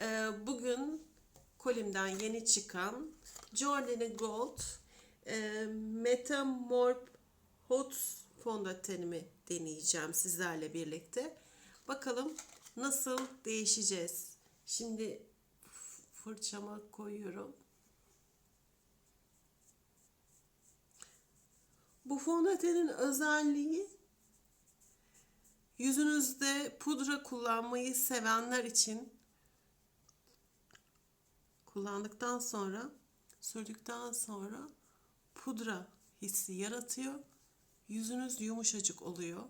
Ee, bugün kolimden yeni çıkan Jordani Gold e, Metamorph Hot fondötenimi deneyeceğim sizlerle birlikte. Bakalım nasıl değişeceğiz. Şimdi fırçama koyuyorum. Bu fondötenin özelliği yüzünüzde pudra kullanmayı sevenler için kullandıktan sonra sürdükten sonra pudra hissi yaratıyor. Yüzünüz yumuşacık oluyor.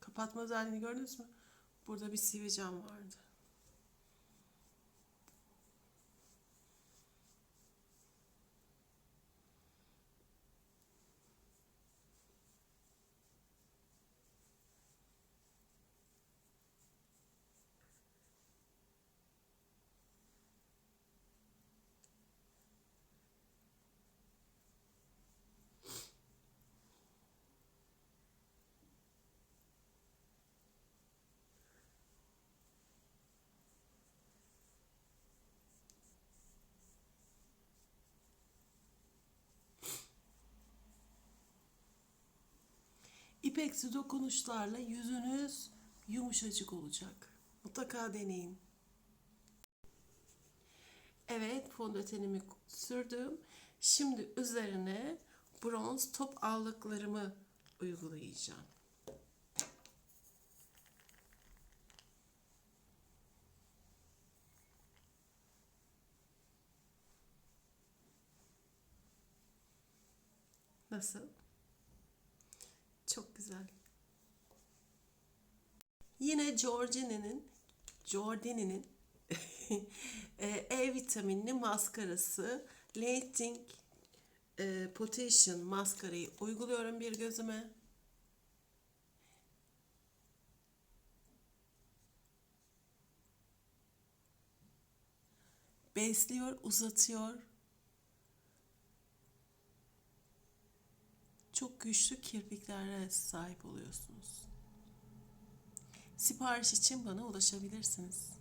Kapatma özelliğini gördünüz mü? Burada bir sivilcem vardı. İpeksi dokunuşlarla yüzünüz yumuşacık olacak. Mutlaka deneyin. Evet, fondötenimi sürdüm. Şimdi üzerine bronz top allıklarımı uygulayacağım. Nasıl? Çok güzel. Yine Giorgini'nin Giordini'nin e, E vitaminli maskarası Lighting e, Potation maskarayı uyguluyorum bir gözüme. Besliyor, uzatıyor. Çok güçlü kirpiklere sahip oluyorsunuz. Sipariş için bana ulaşabilirsiniz.